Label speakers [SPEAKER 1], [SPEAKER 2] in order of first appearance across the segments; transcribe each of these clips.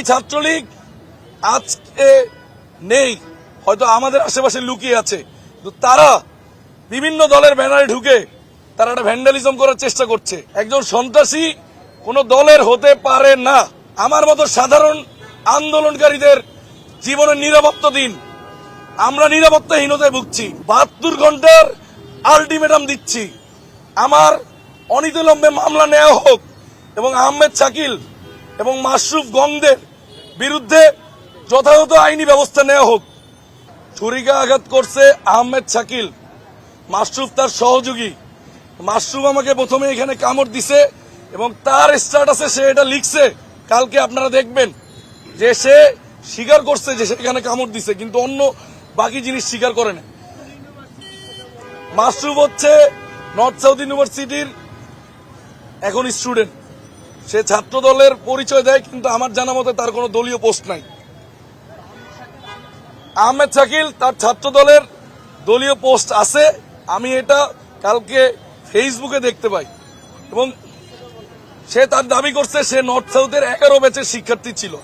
[SPEAKER 1] এই ছাত্রলীগ আজকে নেই। হয়তো আমাদের আশেপাশে লুকিয়ে আছে। কিন্তু তারা বিভিন্ন দলের ব্যানারে ঢুকে তারা একটা ভ্যান্ডালিজম করার চেষ্টা করছে। একজন সন্ত্রাসী কোনো দলের হতে পারে না। আমার মতো সাধারণ আন্দোলনকারীদের জীবনের নিরাপত্তা দিন। আমরা নিরাপত্তাহীনতায় ভুগছি। বাহাত্তর ঘণ্টার আলটিমেটাম দিচ্ছি। আমার অনিতলম্বে মামলা নেওয়া হোক এবং আহমেদ শাকিল এবং মাশরুফ গঙ্গদের বিরুদ্ধে যথাযথ আইনি ব্যবস্থা নেওয়া হোক। ছুরিকা আঘাত করছে আহমেদ শাকিল, মাশরুফ তার সহযোগী। মাশরুফ আমাকে প্রথমে এখানে কামড় দিছে এবং তার স্ট্যাটাসে সে এটা লিখছে। কালকে আপনারা দেখবেন যে সে স্বীকার করছে যে সেখানে কামড় দিছে, কিন্তু অন্য বাকি জিনিস স্বীকার করে না। মাশরুফ হচ্ছে নর্থ সাউথ ইউনিভার্সিটির এখন স্টুডেন্ট সে ছাত্র দলের পরিচয় দেয়, কিন্তু আমার জানা মতে তার কোনো দলীয় পোস্ট নাই। আহমেদ শাকিল তার ছাত্র দলের দলীয় পোস্ট আছে, আমি এটা কালকে ফেসবুকে দেখতে পাই। এবং সে তার দাবি করছে, সে নর্থ সাউথের এগারো ব্যাচের শিক্ষার্থী ছিল।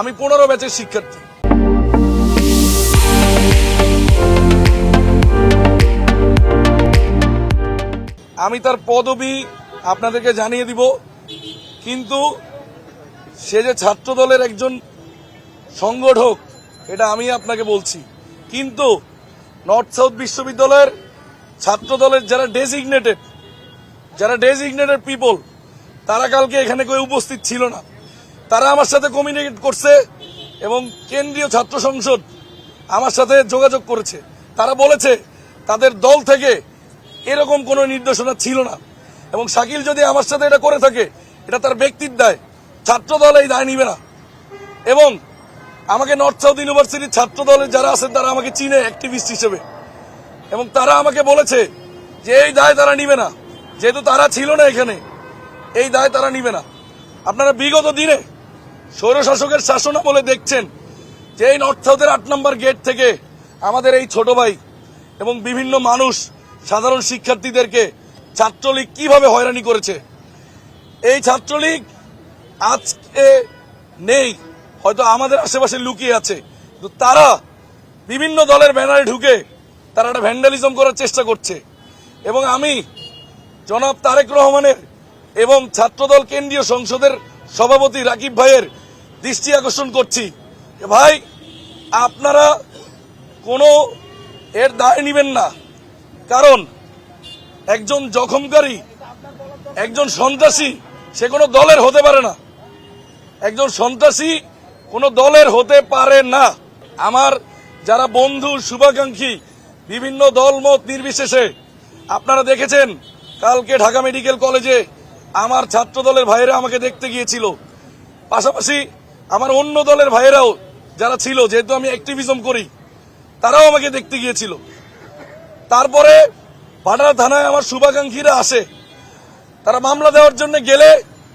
[SPEAKER 1] আমি পনেরো ব্যাচের শিক্ষার্থী। আমি তার পদবি আপনাদেরকে জানিয়ে দিব। কিন্তু সে যে ছাত্র দলের একজন সংগঠক, এটা আমি আপনাকে বলছি। কিন্তু নর্থ সাউথ বিশ্ববিদ্যালয়ের ছাত্র দলের যারা ডেজিগনেটেড যারা ডেজিগনেটেড পিপল তারা কালকে এখানে কেউ উপস্থিত ছিল না। তারা আমার সাথে কমিউনিকেট করছে এবং কেন্দ্রীয় ছাত্র সংসদ আমার সাথে যোগাযোগ করেছে। তারা বলেছে, তাদের দল থেকে এরকম কোনো নির্দেশনা ছিল না। এবং শাকিল যদি আমার সাথে এটা করে থাকে এটা তার ব্যক্তির দায়। ছাত্র দল এই দায় নিবে না। এবং আমাকে নর্থ সাউথ ইউনিভার্সিটির ছাত্র দলের যারা আছেন, তারা আমাকে চিনে অ্যাক্টিভিস্ট হিসেবে। এবং তারা আমাকে বলেছে যে এই দায় তারা নিবে না। যেহেতু তারা ছিল না এখানে, এই দায় তারা নিবে না। আপনারা বিগত দিনে স্বৈরশাসকের শাসন বলে দেখছেন যে এই নর্থ সাউথের আট নম্বর গেট থেকে আমাদের এই ছোট ভাই এবং বিভিন্ন মানুষ, সাধারণ শিক্ষার্থীদেরকে ছাত্রলীগ কীভাবে হয়রানি করেছে এই ছাত্রলীগ আজকে নেই। হয়তো আমাদের আশেপাশে লুকিয়ে আছে। কিন্তু তারা বিভিন্ন দলের ব্যানারে ঢুকে তারা একটা ভ্যান্ডালিজম করার চেষ্টা করছে। এবং আমি জনাব তারেক রহমানের এবং ছাত্রদল কেন্দ্রীয় সংসদের সভাপতি রাকিব ভাইয়ের দৃষ্টি আকর্ষণ করছি। ভাই, আপনারা কোনো এর দায় নেবেন না। কারণ একজন জখমকারী, একজন সন্ত্রাসী সে কোনো দলের হতে পারে না। একজন সন্ত্রাসী কোনো দলের হতে পারে না। আমার যারা বন্ধু শুভাকাঙ্ক্ষী, বিভিন্ন দলমত নির্বিশেষে, আপনারা দেখেছেন, কালকে ঢাকা মেডিকেল কলেজে আমার ছাত্র দলের ভাইয়েরা আমাকে দেখতে গিয়েছিল। পাশাপাশি আমার অন্য দলের ভাইয়েরাও যারা ছিল, যেহেতু আমি অ্যাক্টিভিজম করি, তারাও আমাকে দেখতে গিয়েছিল। তারপরে ভাটারা থানায় আমার শুভাকাঙ্ক্ষীরা আসে। তারা মামলা দেওয়ার জন্য গেলে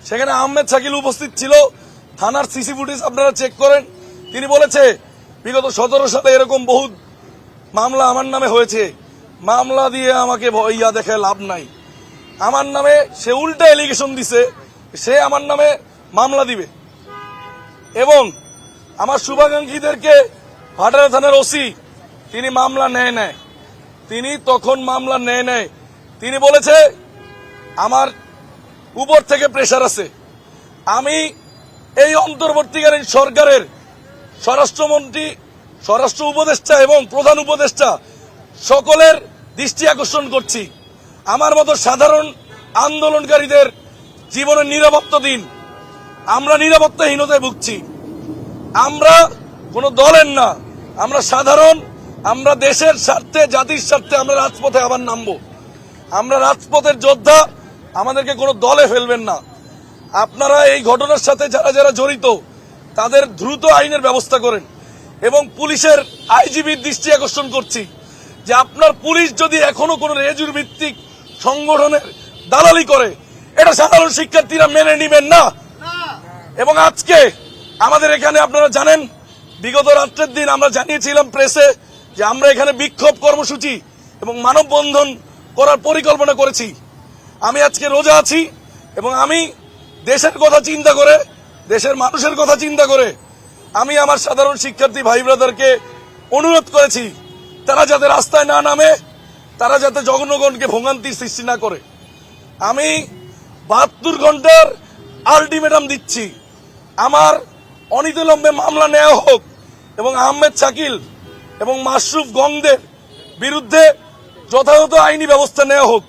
[SPEAKER 1] সেখানে আহমেদ শাকিল উপস্থিত ছিল। থানার সিসি ফুটেজ আপনারা চেক করেন। তিনি বলেছে, বিগত সতেরো সালে এরকম বহু মামলা আমার নামে হয়েছে। মামলা দিয়ে আমাকে ইয়া দেখে লাভ নাই। আমার নামে সে উল্টা এলিগেশন দিছে, সে আমার নামে মামলা দিবে। এবং আমার শুভাকাঙ্ক্ষীদেরকে ভাটারা থানার ওসি, তিনি মামলা নেয় নেয় তিনি তখন মামলা নেয় নেয় তিনি বলেছে আমার উপর থেকে প্রেশার আছে। আমি এই অন্তর্বর্তীকালীন সরকারের স্বরাষ্ট্রমন্ত্রী, স্বরাষ্ট্র উপদেষ্টা এবং প্রধান উপদেষ্টা সকলের দৃষ্টি আকর্ষণ করছি। আমার মতো সাধারণ আন্দোলনকারীদের জীবনের নিরাপত্তা দিন। আমরা নিরাপত্তাহীনতায় ভুগছি। আমরা কোনো দলের না। আমরা সাধারণ, আমরা দেশের স্বার্থে, জাতির স্বার্থে আমরা রাজপথে আবার নামবো। আমরা রাজপথের যোদ্ধা আমাদেরকে কোনো দলে ফেলবেন না। আপনারা এই ঘটনার সাথে যারা যারা জড়িত, তাদের দ্রুত আইনের ব্যবস্থা করেন এবং পুলিশের আইজিবির দৃষ্টি আকর্ষণ করছি যে আপনার পুলিশ যদি এখনও কোনো রেজুর ভিত্তিক সংগঠনের দালালি করে, এটা সাধারণ শিক্ষার্থীরা মেনে নেবেন না। এবং আজকে আমাদের এখানে আপনারা জানেন, বিগত রাত্রের দিন আমরা জানিয়েছিলাম প্রেসে যে আমরা এখানে বিক্ষোভ কর্মসূচি এবং মানববন্ধন করার পরিকল্পনা করেছি। আমি আজকে রোজা আছি এবং আমি দেশের কথা চিন্তা করে, দেশের মানুষের কথা চিন্তা করে আমি আমার সাধারণ শিক্ষার্থী ভাই ব্রাদারকে অনুরোধ করেছি, তারা যাতে রাস্তায় না নামে, তারা যাতে জগনগণকে ভোগান্তির সৃষ্টি না করে। আমি বাহাত্তর ঘণ্টার আলটিমেটাম দিচ্ছি। আমার অনিতলম্বে মামলা নেওয়া হোক এবং আহমেদ শাকিল এবং মাশরুফ গংদের বিরুদ্ধে যথাযথ আইনি ব্যবস্থা নেওয়া হোক।